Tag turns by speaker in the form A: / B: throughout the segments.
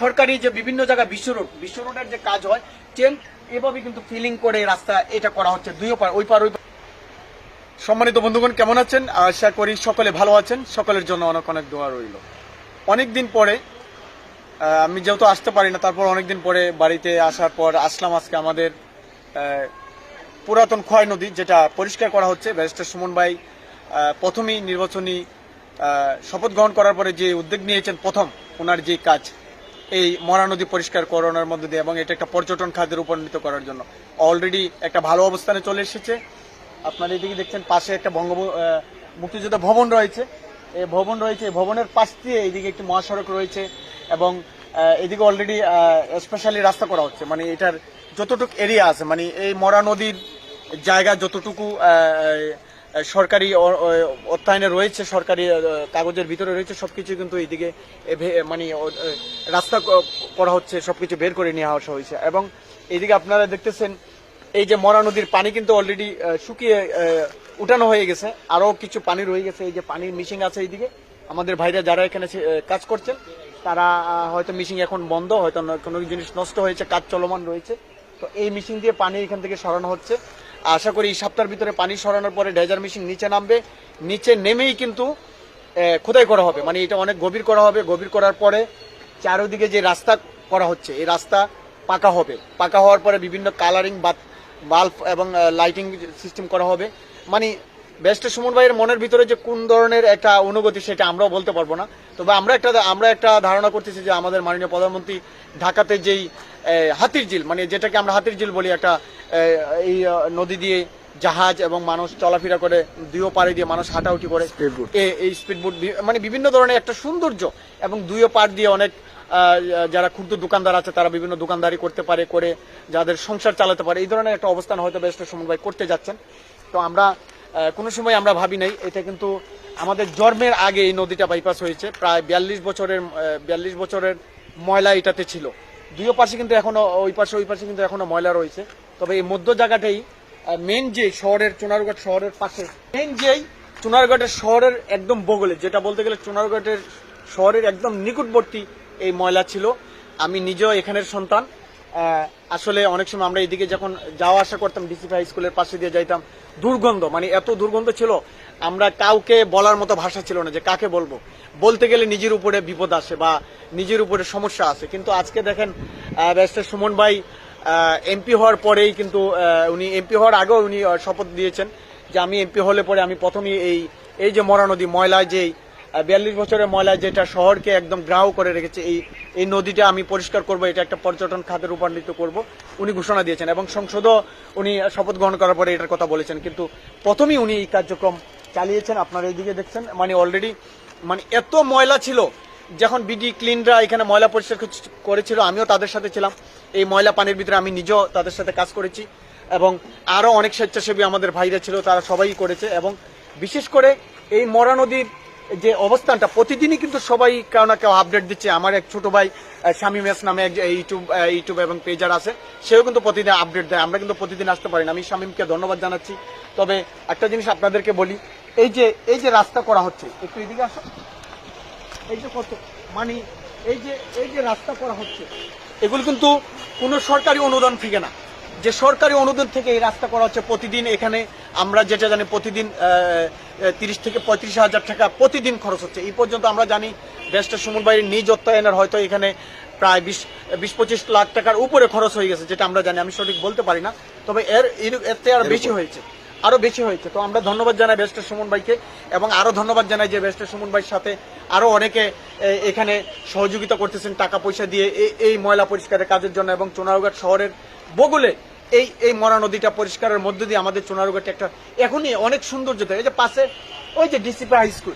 A: সরকারি যে বিভিন্ন জায়গায় বিশ্ব রোড, বিশ্ব রোডের যে কাজ হয় চেন এভাবে কিন্তু ফিলিং করে রাস্তা এটা করা হচ্ছে, দুই পার ওই পার, ওই সম্মানিত বন্ধুগণ, কেমন আছেন? আশা করি সকলে ভালো আছেন। সকলের জন্য অনেক অনেক দোয়া রইল। অনেক দিন পরে আমি যেহেতু আসতে পারি না, তারপর অনেকদিন পরে বাড়িতে আসার পর আসলাম আজকে আমাদের পুরাতন ক্ষয় নদী, যেটা পরিষ্কার করা হচ্ছে। ব্যারিস্টার সুমন ভাই প্রথমেই নির্বাচনী শপথ গ্রহণ করার পরে যে উদ্যোগ নিয়েছেন প্রথম, ওনার যে কাজ এই মরা নদী পরিষ্কার করানোর মধ্যে দিয়ে এবং এটা একটা পর্যটন খাদ্যে রূপান্তরিত করার জন্য। অলরেডি একটা ভালো অবস্থানে চলে এসেছে। আপনারা এদিকে দেখছেন, পাশে একটা বঙ্গ মুক্তিযোদ্ধা ভবন রয়েছে। এই ভবন রয়েছে, এই ভবনের পাশ দিয়ে এইদিকে একটি মহাসড়ক রয়েছে এবং এদিকে অলরেডি স্পেশালি রাস্তা করা হচ্ছে। মানে এটার যতটুকু এরিয়া আছে মানে এই মরা নদীর জায়গা যতটুকু সরকারি অর্থায়নে রয়েছে, সরকারি কাগজের ভিতরে রয়েছে, সবকিছু কিন্তু এইদিকে মানে রাস্তা করা হচ্ছে, সবকিছু বের করে নিয়ে আসা হয়েছে। এবং এইদিকে আপনারা দেখতেছেন, এই যে মরা নদীর পানি কিন্তু অলরেডি শুকিয়ে উঠানো হয়ে গেছে। আরও কিছু পানি রয়ে গেছে, এই যে পানির মিশিং আছে এইদিকে আমাদের ভাইরা যারা এখানে কাজ করছেন, তারা হয়তো মিশিং এখন বন্ধ, হয়তো কোনো জিনিস নষ্ট হয়েছে, কাজ চলমান রয়েছে। তো এই মিশিং দিয়ে পানি এখান থেকে সরানো হচ্ছে। আশা করি এই সপ্তাহের ভিতরে পানি সরানোর পরে ডেজার মেশিন নিচে নামবে। নিচে নেমেই কিন্তু খোদাই করা হবে। মানে এটা অনেক গভীর করা হবে। গভীর করার পরে চারোদিকে যে রাস্তা করা হচ্ছে, এই রাস্তা পাকা হবে। পাকা হওয়ার পরে বিভিন্ন কালারিং বা বাল্ব এবং লাইটিং সিস্টেম করা হবে। মানে বেস্ট সুমন ভাইয়ের মনের ভিতরে যে কোন ধরনের একটা অনুভূতি সেটা আমরাও বলতে পারব না। তবে আমরা একটা আমরা একটা ধারণা করতেছি যে আমাদের মাননীয় প্রধানমন্ত্রী ঢাকাতে যেই হাতির ঝিল মানে যেটাকে আমরা হাতির ঝিল বলি একটা এই নদী দিয়ে জাহাজ এবং মানুষ চলাফেরা করে দুইও পাড়ে দিয়ে মানুষ হাঁটাউটি করে এই স্পিডবোট মানে বিভিন্ন ধরনের একটা সৌন্দর্য এবং দুইও পার দিয়ে অনেক যারা ক্ষুদ্র দোকানদার আছে তারা বিভিন্ন দোকানদারি করতে পারে করে যাদের সংসার চালাতে পারে এই ধরনের একটা অবস্থান হয়তো বেশ ভাই করতে যাচ্ছেন। তো আমরা কোনো সময় আমরা ভাবি নাই, এটা কিন্তু আমাদের জন্মের আগে এই নদীটা বাইপাস হয়েছে, প্রায় বিয়াল্লিশ বছরের বিয়াল্লিশ বছরের ময়লা এটাতে ছিল। দুইও পাশে কিন্তু এখনও, ওই পাশে ওই পাশে কিন্তু এখনও ময়লা রয়েছে। তবে এই মধ্য জায়গাটাই মেন যে শহরের চুনারগড় শহরের পাশে মেন যেই চুনারগড়ের শহরের একদম বগলে, যেটা বলতে গেলে চুনারগড়ের শহরের একদম নিকটবর্তী এই ময়লা ছিল। আমি নিজেও এখানের সন্তান আসলে অনেক সময় আমরা এদিকে যখন যাওয়া আসা করতাম ডিসি হাই স্কুলের পাশে দিয়ে যাইতাম দুর্গন্ধ মানে এত দুর্গন্ধ ছিল, আমরা কাউকে বলার মতো ভাষা ছিল না যে কাকে বলব। বলতে গেলে নিজের উপরে বিপদ আসে বা নিজের উপরে সমস্যা আছে কিন্তু আজকে দেখেন ব্যারিস্টার সুমন ভাই এমপি হওয়ার পরেই কিন্তু উনি এমপি হওয়ার আগেও উনি শপথ দিয়েছেন যে আমি এমপি হলে পরে আমি প্রথমেই এই এই যে মরা নদী ময়লা যেই বিয়াল্লিশ বছরের ময়লা যেটা শহরকে একদম গ্রাহ করে রেখেছে, এই এই নদীটা আমি পরিষ্কার করব, এটা একটা পর্যটন খাতে রূপান্তরিত করব, উনি ঘোষণা দিয়েছেন। এবং সংসদও উনি শপথ গ্রহণ করার পরে এটার কথা বলেছেন। কিন্তু প্রথমেই উনি এই কার্যক্রম চালিয়েছেন, আপনারা এইদিকে দেখছেন মানে অলরেডি মানে এত ময়লা ছিল, যখন বিডি ক্লিনরা এখানে ময়লা পরিষ্কার করছ- করেছিল, আমিও তাদের সাথে ছিলাম। এই ময়লা পানির ভিতরে আমি নিজেও তাদের সাথে কাজ করেছি। এবং আরও অনেক স্বেচ্ছাসেবী আমাদের ভাইরা ছিল, তারা সবাই করেছে। এবং বিশেষ করে এই মরা নদীর যে অবস্থানটা, প্রতিদিনই কিন্তু সবাই কেউ না কেউ আপডেট দিচ্ছে। আমার এক ছোট ভাই শামীম এস নামে এক ইউটিউব ইউটিউব এবং পেজার আছে। সেও কিন্তু প্রতিদিন আপডেট দেয়। আমরা কিন্তু প্রতিদিন আসতে পারি না। আমি শামীমকে ধন্যবাদ জানাচ্ছি। তবে একটা জিনিস আপনাদেরকে বলি, এই যে এই যে রাস্তা করা হচ্ছে, একটু এদিকে আসো। এই যে কত মানে এই যে এই যে রাস্তা করা হচ্ছে, এগুলো কিন্তু কোনো সরকারি অনুদান থেকে না। যে সরকারি অনুদান থেকে এই রাস্তা করা হচ্ছে প্রতিদিন এখানে, আমরা যেটা জানি প্রতিদিন তিরিশ থেকে পঁয়ত্রিশ হাজার টাকা প্রতিদিন খরচ হচ্ছে। এই পর্যন্ত আমরা জানি দেশটা সুমন ভাইয়ের নিজ অর্থায়নের হয়তো এখানে প্রায় বিশ বিশ পঁচিশ লাখ টাকার উপরে খরচ হয়ে গেছে যেটা আমরা জানি। আমি সঠিক বলতে পারি না তবে এর এর- থেকে আরও বেশি হয়েছে আরও বেশি হয়েছে। তো আমরা ধন্যবাদ জানাই বেস্টার সুমন ভাইকে এবং আরও ধন্যবাদ জানাই যে বেস্টার সুমন ভাইয়ের সাথে আরও অনেকে এখানে সহযোগিতা করতেছেন টাকা পয়সা দিয়ে এই- এই ময়লা পরিষ্কারের কাজের জন্য এবং চোনারঘাট শহরের বগুলে এই এই মরা নদীটা পরিষ্কারের মধ্য দিয়ে আমাদের চোনারঘাটে একটা এখনই অনেক সৌন্দর্য দেয় এই যে পাশে, ওই যে ডিসিপি হাই স্কুল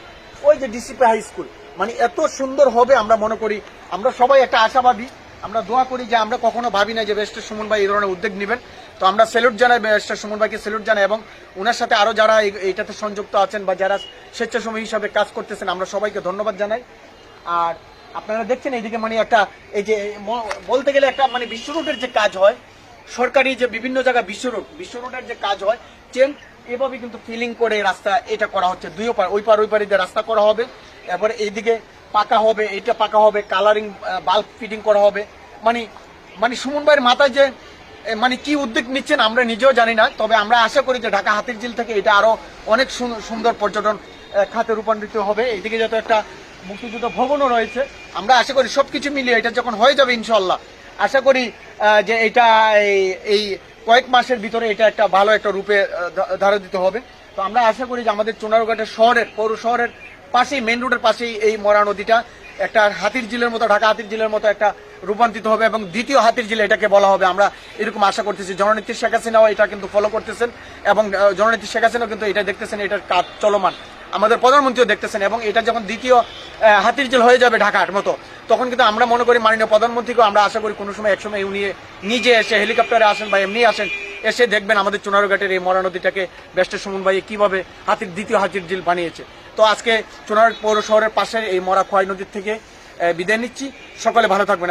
A: ওই যে ডিসিপি হাই স্কুল মানে এত সুন্দর হবে আমরা মনে করি, আমরা সবাই একটা আশাবাদী, আমরা দোয়া করি যে আমরা কখনো ভাবি না যে বেস্টার সুমন ভাই এই ধরনের উদ্যোগ নেবেন। তো আমরা স্যালুট জানাই বেস্টার সুমন ভাইকে স্যালুট জানাই এবং ওনার সাথে আরও যারা এইটাতে সংযুক্ত আছেন বা যারা স্বেচ্ছাসেবী হিসাবে কাজ করতেছেন, আমরা সবাইকে ধন্যবাদ জানাই। আর আপনারা দেখছেন এইদিকে মানে একটা, এই যে বলতে গেলে একটা মানে বিশ্ব রোডের যে কাজ হয় সরকারি যে বিভিন্ন জায়গায় বিশ্ব রোড, বিশ্ব রোডের যে কাজ হয় চেন এভাবে কিন্তু ফিলিং করে রাস্তা এটা করা হচ্ছে। দুই পার ওই পার, ওই পারে দিয়ে রাস্তা করা হবে। এরপরে এইদিকে পাকা হবে, এটা পাকা হবে কালারিং বাল্ব ফিটিং করা হবে। মানে মানে সুমন ভাইয়ের মাথায় যে মানে কি উদ্যোগ নিচ্ছেন আমরা নিজেও জানি না, তবে আমরা আশা করি যে ঢাকা হাতির ঝিল থেকে এটা আরও অনেক সুন- সুন্দর পর্যটন খাতে রূপান্তরিত হবে। এইদিকে যত একটা মুক্তিযুদ্ধ ভবনও রয়েছে, আমরা আশা করি সবকিছু মিলিয়ে এটা যখন হয়ে যাবে ইনশাল্লাহ আশা করি যে এটা এই- কয়েক মাসের ভিতরে এটা একটা ভালো একটা রূপে ধারা দিতে হবে। তো আমরা আশা করি যে আমাদের চুনারুঘাটের শহরের পৌর শহরের পাশেই মেন রোডের পাশেই এই মরা নদীটা একটা হাতির জিলের মতো ঢাকা হাতির জিলের মতো একটা রূপান্তরিত হবে এবং দ্বিতীয় হাতির জিলে এটাকে বলা হবে। আমরা এরকম আশা করতেছি। জননেত্রী শেখ হাসিনাও এটা কিন্তু ফলো করতেছেন এবং আহ, জননেত্রী শেখ হাসিনাও কিন্তু এটা দেখতেছেন এটার কাজ চলমান। আমাদের প্রধানমন্ত্রীও দেখতেছেন এবং এটা যখন দ্বিতীয় হাতির ঝিল হয়ে যাবে ঢাকার মতো তখন কিন্তু আমরা মনে করি মাননীয় প্রধানমন্ত্রীকেও আমরা আশা করি কোনো সময় একসময় উনি নিজে এসে হেলিকপ্টারে আসেন বা এমনি আসেন, এসে দেখবেন আমাদের চুনারঘাটের এই মরা নদীটাকে বেস্টের সুমন ভাইয়ে কীভাবে হাতির দ্বিতীয় হাতির জিল বানিয়েছে। তো আজকে চুনার পৌর শহরের পাশে এই মরা খোয়াই নদীর থেকে বিদায় নিচ্ছি। সকলে ভালো থাকবেন।